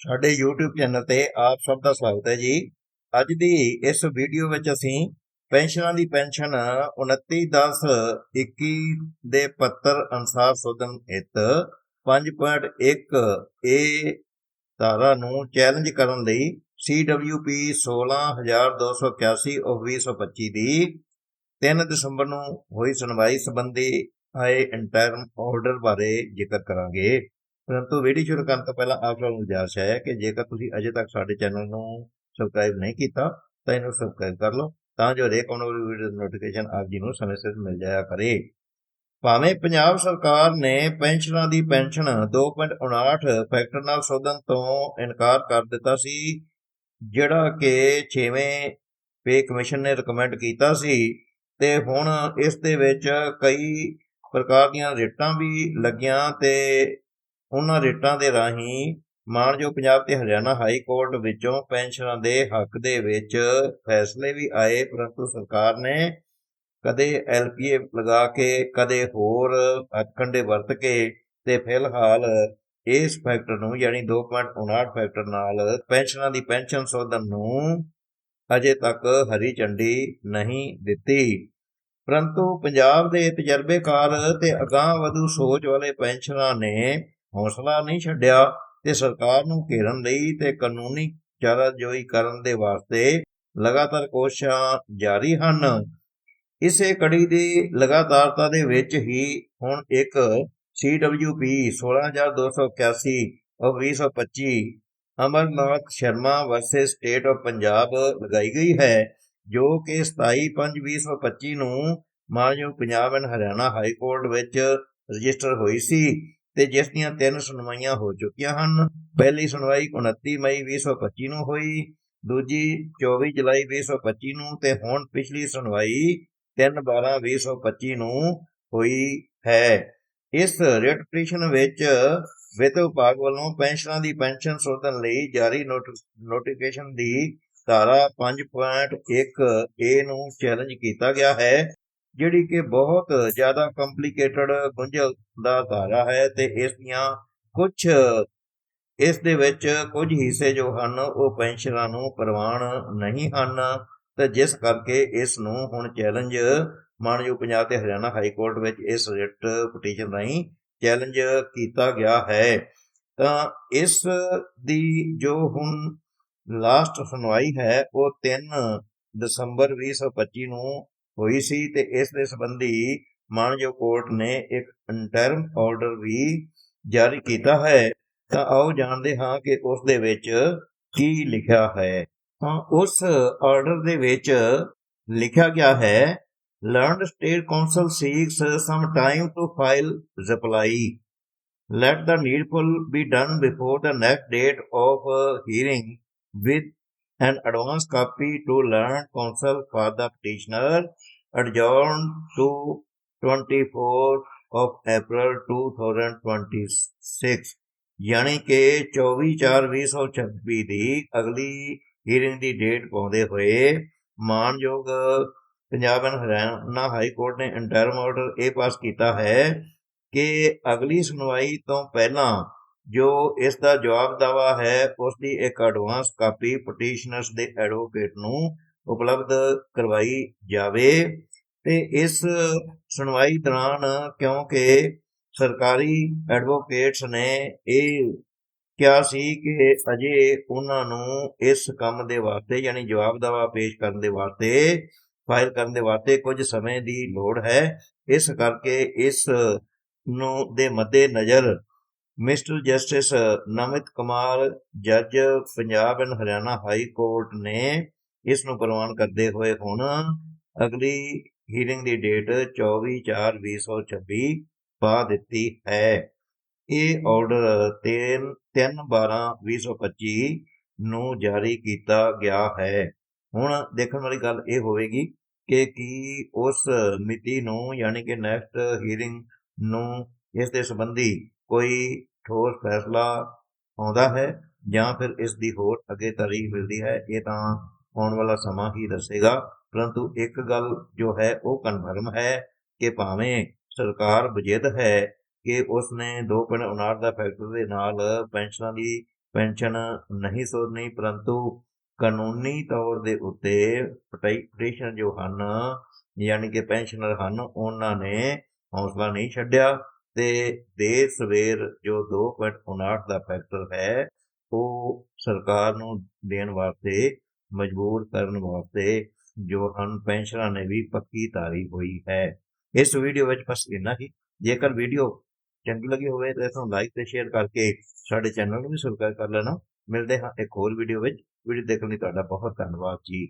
ਸਾਡੇ YouTube channel ਤੇ ਆਪ ਸਭ ਦਾ ਸਵਾਗਤ ਹੈ ਜੀ। ਅੱਜ ਦੀ ਇਸ ਵੀਡੀਓ ਵਿੱਚ ਅਸੀਂ ਪੈਨਸ਼ਨਾਂ ਦੀ ਪੈਨਸ਼ਨ 29/10/21 ਦੇ ਪੱਤਰ ਅਨੁਸਾਰ ਸੋਧਨ ਹਿੱਤ 5.1 ਏ ਧਾਰਾ ਨੂੰ ਚੈਲੰਜ ਕਰਨ ਲਈ CWP 16281 of 2025 ਦੀ 3 ਦਸੰਬਰ ਨੂੰ ਹੋਈ ਸੁਣਵਾਈ ਸੰਬੰਧੀ ਆਏ ਇੰਟਰਮ ਆਰਡਰ ਬਾਰੇ ਜ਼ਿਕਰ ਕਰਾਂਗੇ। ਪਰੰਤੂ ਵੀਡੀਓ ਸ਼ੁਰੂ ਕਰਨ ਤੋਂ ਪਹਿਲਾਂ ਆਪ ਸਭ ਨੂੰ ਗੁਜ਼ਾਰਿਸ਼ ਹੈ ਕਿ ਜੇਕਰ ਤੁਸੀਂ ਅਜੇ ਤੱਕ ਸਾਡੇ ਚੈਨਲ ਨੂੰ ਸਬਸਕ੍ਰਾਈਬ ਨਹੀਂ ਕੀਤਾ, ਤਾਂ ਇਹਨੂੰ ਸਬਸਕ੍ਰਾਈਬ ਕਰ ਲਓ, ਤਾਂ ਜੋ ਹਰੇਕ ਆਉਣ ਵਾਲੀ ਵੀਡੀਓ ਦੀ ਨੋਟੀਫਿਕੇਸ਼ਨ ਆਪ ਜੀ ਨੂੰ ਸਮੇਂ ਸਿਰ ਮਿਲ ਜਾਇਆ ਕਰੇ। ਭਾਵੇਂ ਪੰਜਾਬ ਸਰਕਾਰ ਨੇ ਪੈਨਸ਼ਨਾਂ ਦੀ ਪੈਨਸ਼ਨ 2.59 ਫੈਕਟਰ ਨਾਲ ਸੋਧਣ ਤੋਂ ਇਨਕਾਰ ਕਰ ਦਿੱਤਾ ਸੀ, ਜਿਹੜਾ ਕਿ 6ਵੇਂ ਪੇ ਕਮਿਸ਼ਨ ਨੇ ਰეკਮੈਂਡ ਕੀਤਾ ਸੀ, ਤੇ ਹੁਣ ਇਸ ਦੇ ਵਿੱਚ ਕਈ ਪ੍ਰਕਾਰ ਦੀਆਂ ਰੇਟਾਂ ਵੀ ਲੱਗੀਆਂ ਤੇ ਉਹਨਾਂ ਰੇਟਾਂ ਦੇ ਰਾਹੀਂ ਮਾਨਯੋਗ ਪੰਜਾਬ ਤੇ ਹਰਿਆਣਾ ਹਾਈ ਕੋਰਟ ਵਿੱਚੋਂ ਪੈਨਸ਼ਨਾਂ ਦੇ ਹੱਕ ਦੇ ਵਿੱਚ ਫੈਸਲੇ ਵੀ ਆਏ, ਪਰੰਤੂ ਸਰਕਾਰ ਨੇ ਕਦੇ ਐਲਪੀਏ ਲਗਾ ਕੇ, ਕਦੇ ਹੋਰ ਹੱਥਕੰਡੇ ਵਰਤ ਕੇ ਤੇ ਫਿਲਹਾਲ ਇਸ ਫੈਕਟਰ ਨੂੰ ਯਾਨੀ 2.59 ਫੈਕਟਰ ਨਾਲ ਪੈਨਸ਼ਨਾਂ ਦੀ ਪੈਨਸ਼ਨ ਸੋਧਨ ਨੂੰ ਅਜੇ ਤੱਕ ਹਰੀ ਝੰਡੀ ਨਹੀਂ ਦਿੱਤੀ। ਪਰੰਤੂ ਪੰਜਾਬ ਦੇ ਤਜਰਬੇਕਾਰ ਤੇ ਅਗਾਂਹ ਵਧੂ ਸੋਚ ਵਾਲੇ ਪੈਨਸ਼ਨਰਾਂ ਨੇ ਹੌਸਲਾ ਨਹੀਂ ਛੱਡਿਆ ਤੇ ਸਰਕਾਰ ਨੂੰ ਘੇਰਨ ਲਈ ਤੇ ਕਾਨੂੰਨੀ ਚਾਰਾਜੋਈ ਕਰਨ ਦੇ ਵਾਸਤੇ ਲਗਾਤਾਰ ਕੋਸ਼ਿਸ਼ਾਂ ਜਾਰੀ ਹਨ। ਇਸੇ ਕੜੀ ਦੀ ਲਗਾਤਾਰਤਾ ਦੇ ਵਿੱਚ ਹੀ ਹੁਣ ਇੱਕ CWP 16281 of 2025 Amarnath Sharma versus state of Punjab ਲਗਾਈ ਗਈ ਹੈ, ਜੋ ਕਿ 27/5/2025 ਨੂੰ ਮਾਨਯੋਗ Punjab and Haryana high court ਵਿੱਚ ਰਜਿਸਟਰ ਹੋਈ ਸੀ। ਤੇ ਜਿਸ ਦੀਆਂ ਤਿੰਨ ਸੁਣਵਾਈਆਂ ਹੋ ਚੁੱਕੀਆਂ ਹਨ, ਪਹਿਲੀ ਸੁਣਵਾਈ 29 ਮਈ 2025 ਨੂੰ ਹੋਈ, ਦੂਜੀ 24 ਜੁਲਾਈ 2025 ਨੂੰ ਤੇ ਹੁਣ ਪਿਛਲੀ ਸੁਣਵਾਈ 3 12 2025 ਨੂੰ ਹੋਈ ਹੈ। ਇਸ ਰਿਟ ਪਟੀਸ਼ਨ ਵਿੱਚ ਵਿੱਤ ਵਿਭਾਗ ਵੱਲੋਂ ਪੈਨਸ਼ਨਾਂ ਦੀ ਪੈਨਸ਼ਨ ਸੋਧਣ ਲਈ ਜਾਰੀ ਨੋਟੀਫਿਕੇਸ਼ਨ ਦੀ ਧਾਰਾ 5.1 ਏ ਨੂੰ ਚੈਲੰਜ ਕੀਤਾ ਗਿਆ ਹੈ। ਜਿਹੜੀ ਕਿ ਬਹੁਤ ਜ਼ਿਆਦਾ ਕੰਪਲਿਕੇਟਡ ਗੁੰਝਲਦਾਰ ਧਾਰਾ ਹੈ ਤੇ ਇਸ ਦੀਆਂ ਕੁਝ ਇਸ ਦੇ ਵਿੱਚ ਕੁਝ ਹਿੱਸੇ ਜੋ ਹਨ, ਉਹ ਪੈਨਸ਼ਨਰਾਂ ਨੂੰ ਪ੍ਰਵਾਨ ਨਹੀਂ ਹਨ ਤੇ ਜਿਸ ਕਰਕੇ ਇਸ ਨੂੰ ਹੁਣ ਚੈਲੰਜ ਮਾਨਯੋਗ ਪੰਜਾਬ ਤੇ ਹਰਿਆਣਾ ਹਾਈ ਕੋਰਟ ਵਿੱਚ ਇਸ ਰਿਟ ਪਟੀਸ਼ਨ ਰਾਹੀਂ ਚੈਲੰਜ ਕੀਤਾ ਗਿਆ ਹੈ। ਤਾਂ ਇਸ ਦੀ ਜੋ ਹੁਣ ਲਾਸਟ ਸੁਣਵਾਈ ਹੈ, ਉਹ 3 ਦਸੰਬਰ 2025 ਨੂੰ ਹੋਈ ਸੀ ਤੇ ਇਸ ਦੇ ਸੰਬੰਧੀ ਮਾਨਯੋਗ ਕੋਰਟ ਨੇ ਇੱਕ ਇੰਟਰਮ ਆਰਡਰ ਵੀ ਜਾਰੀ ਕੀਤਾ ਹੈ ਤਾਂ ਆਓ ਜਾਣਦੇ ਹਾਂ ਕਿ ਉਸ ਦੇ ਵਿੱਚ ਕੀ ਲਿਖਿਆ ਹੈ ਤਾਂ ਉਸ ਆਰਡਰ ਦੇ ਵਿੱਚ ਲਿਖਿਆ ਗਿਆ ਹੈ learned state council seeks some time to file reply let the needful be done before the next date of uh, hearing with an advance copy to learned counsel for the petitioner, adjourned to 24 of April 2026 ਯਾਨੀ ਕਿ 24/4/2026 ਦੀ ਅਗਲੀ hearing ਦੀ date ਪਾਉਂਦੇ ਹੋਏ ਮਾਨਯੋਗ Punjab and Haryana high court ਨੇ interim order ਇਹ pass ਕੀਤਾ ਹੈ ਕਿ ਅਗਲੀ ਸੁਣਵਾਈ ਤੋਂ ਪਹਿਲਾਂ ਜੋ ਇਸ ਦਾ ਜਵਾਬ ਦਾਵਾ ਹੈ, ਉਸ ਦੀ ਇੱਕ ਐਡਵਾਂਸ ਕਾਪੀ ਪਟੀਸ਼ਨਰਸ ਦੇ ਐਡਵੋਕੇਟ ਨੂੰ ਉਪਲਬਧ ਕਰਵਾਈ ਜਾਵੇ ਤੇ ਇਸ ਸੁਣਵਾਈ ਦੌਰਾਨ ਕਿਉਂਕਿ ਸਰਕਾਰੀ ਐਡਵੋਕੇਟਸ ਨੇ ਇਹ ਕਿਹਾ ਸੀ ਕਿ ਅਜੇ ਉਹਨਾਂ ਨੂੰ ਇਸ ਕੰਮ ਦੇ ਵਾਸਤੇ ਯਾਨੀ ਜਵਾਬ ਦਾਵਾ ਪੇਸ਼ ਕਰਨ ਦੇ ਵਾਸਤੇ ਫਾਈਲ ਕਰਨ ਦੇ ਵਾਸਤੇ ਕੁਝ ਸਮੇਂ ਦੀ ਲੋੜ ਹੈ। ਇਸ ਕਰਕੇ ਇਸ ਨੂੰ ਦੇ ਮੱਦੇ ਨਜ਼ਰ ਮਿਸਟਰ ਜਸਟਿਸ ਨਮਿਤ ਕੁਮਾਰ, ਜੱਜ Punjab and Haryana high court ਨੇ ਇਸ ਨੂੰ ਪ੍ਰਵਾਨ ਕਰਦੇ ਹੋਏ ਹੁਣ ਅਗਲੀ ਹੀਰਿੰਗ ਦੀ ਡੇਟ 24/4/2026 ਪਾ ਦਿੱਤੀ ਹੈ। ਇਹ ਆਰਡਰ 3/12/2025 ਨੂੰ ਜਾਰੀ ਕੀਤਾ ਗਿਆ ਹੈ। ਹੁਣ ਦੇਖਣ ਵਾਲੀ ਗੱਲ ਇਹ ਹੋਵੇਗੀ ਕਿ ਕੀ ਉਸ ਮਿਤੀ ਨੂੰ ਯਾਨੀ ਕਿ ਨੈਕਸਟ ਹੀਅਰਿੰਗ ਨੂੰ ਇਸ ਦੇ ਸੰਬੰਧੀ ਕੋਈ ਠੋਸ ਫੈਸਲਾ ਆਉਂਦਾ ਹੈ ਜਾਂ ਫਿਰ ਇਸ ਦੀ ਹੋਰ ਅੱਗੇ ਤਾਰੀਖ ਮਿਲਦੀ ਹੈ, ਇਹ ਤਾਂ ਆਉਣ ਵਾਲਾ ਸਮਾਂ ਹੀ ਦੱਸੇਗਾ। ਪਰੰਤੂ ਇੱਕ ਗੱਲ ਜੋ ਹੈ, ਉਹ ਕਨਫਰਮ ਹੈ ਕਿ ਭਾਵੇਂ ਸਰਕਾਰ ਬਜਿੱਦ ਹੈ ਕਿ ਉਸ ਨੇ 2.59 ਦਾ ਫੈਕਟਰ ਦੇ ਨਾਲ ਪੈਨਸ਼ਨਾਂ ਦੀ ਪੈਨਸ਼ਨ ਨਹੀਂ ਸੋਧਣੀ, ਪਰੰਤੂ ਕਾਨੂੰਨੀ ਤੌਰ ਦੇ ਉੱਤੇ ਪਟਾਈ ਪਟੀਸ਼ਨ ਜੋ ਹਨ, ਯਾਨੀ ਕਿ ਪੈਨਸ਼ਨਰ ਹਨ, ਉਹਨਾਂ ਨੇ ਹੌਸਲਾ ਨਹੀਂ ਛੱਡਿਆ। ਤੇ ਦੇਰ ਸਵੇਰ ਜੋ 2.59 ਦਾ ਫੈਕਟਰ ਹੈ, ਉਹ ਸਰਕਾਰ ਨੂੰ ਦੇਣ ਵਾਸਤੇ, ਮਜਬੂਰ ਕਰਨ ਵਾਸਤੇ ਜੋ ਹਨ ਪੈਨਸ਼ਨਰਾਂ ਨੇ ਵੀ ਪੱਕੀ ਤਾਰੀ ਹੋਈ ਹੈ। ਇਸ ਵੀਡੀਓ ਵਿੱਚ ਬਸ ਇੰਨਾ ਹੀ। ਜੇਕਰ ਵੀਡੀਓ ਚੰਗੀ ਲੱਗੀ ਹੋਵੇ ਤਾਂ ਇਸ ਨੂੰ ਲਾਈਕ ਤੇ ਸ਼ੇਅਰ ਕਰਕੇ ਸਾਡੇ ਚੈਨਲ ਨੂੰ ਵੀ ਸਬਸਕ੍ਰਾਈਬ ਕਰ ਲੈਣਾ। ਮਿਲਦੇ ਹਾਂ ਇੱਕ ਹੋਰ ਵੀਡੀਓ ਵਿੱਚ। ਵੀਡੀਓ ਦੇਖਣ ਲਈ ਤੁਹਾਡਾ ਬਹੁਤ ਧੰਨਵਾਦ ਜੀ।